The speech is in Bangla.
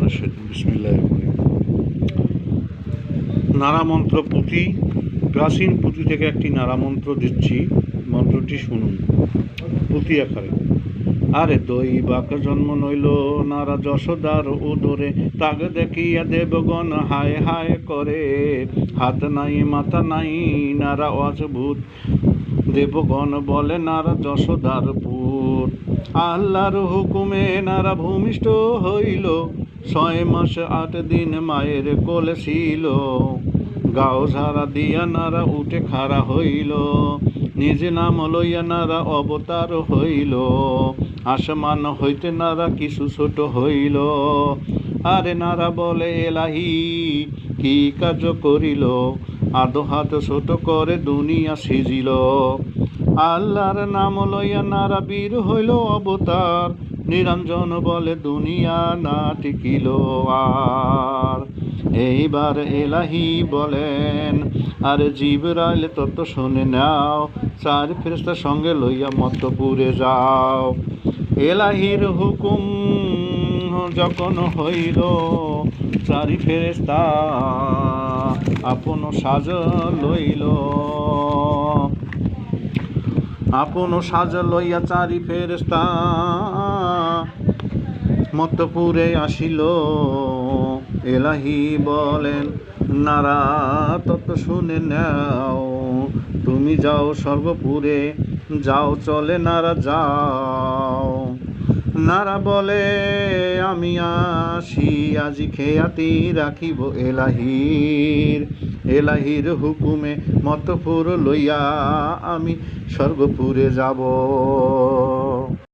বিসমিল্লাহ নারা মন্ত্র পুঁথি প্রাচীন পুঁথি থেকে একটি নারা মন্ত্র দিচ্ছি। মন্ত্রটি শুনুন। পুঁথি আকারে। আরে দই বাক জন্ম নইল নারা যশোদার উদরে। তাগ দেখিয়া দেবগণ হায় হায় করে। হাত নাই, মাথা নাই নারা অজভূত দেবগণ বলে, নারা যশোদার পুর আল্লাহর হুকুমে নারা ভূমিষ্ঠ হইল। ছয় মাস আট দিন মায়ের কোলে ছিল। গাও ঝাড়া দিয়া নারা উঠে খাড়া হইল। নিজে নাম লইয়া নারা অবতার হইল। আসমান হইতে নারা কিছু ছোট হইল। আরে নারা বলে, এলাহি, কি কাজ করিল? আদো হাত ছোট করে দুনিয়া সিজিল। আল্লাহর নাম লইয়া নারা বীর হইল অবতার। নিরঞ্জন বলে দুনিয়া না টিকিল আর। এইবার এলাহি বলেন, আরে জিবরাইল তত শুনে নাও, চার ফেরেস্তার সঙ্গে লইয়া মত্তপুরে যাও। এলাহির হুকুম যখন হইল, চারি ফেরেস্তা আপন সাজ লইল। আপন সাজ লইয়া চারি ফেরেস্তা মত্তপুরে আসিল। এলাহি বলেন, নারা তত শুনে নাও। তুমি যাও সর্বপুরে যাও চলে, নারা যাও। নারা বলে, আমি আসি, আজি খেয়াতি রাখিব এলাহির। এলাহির হুকুমে মতপুর লইয়া আমি স্বর্গপুরে যাব।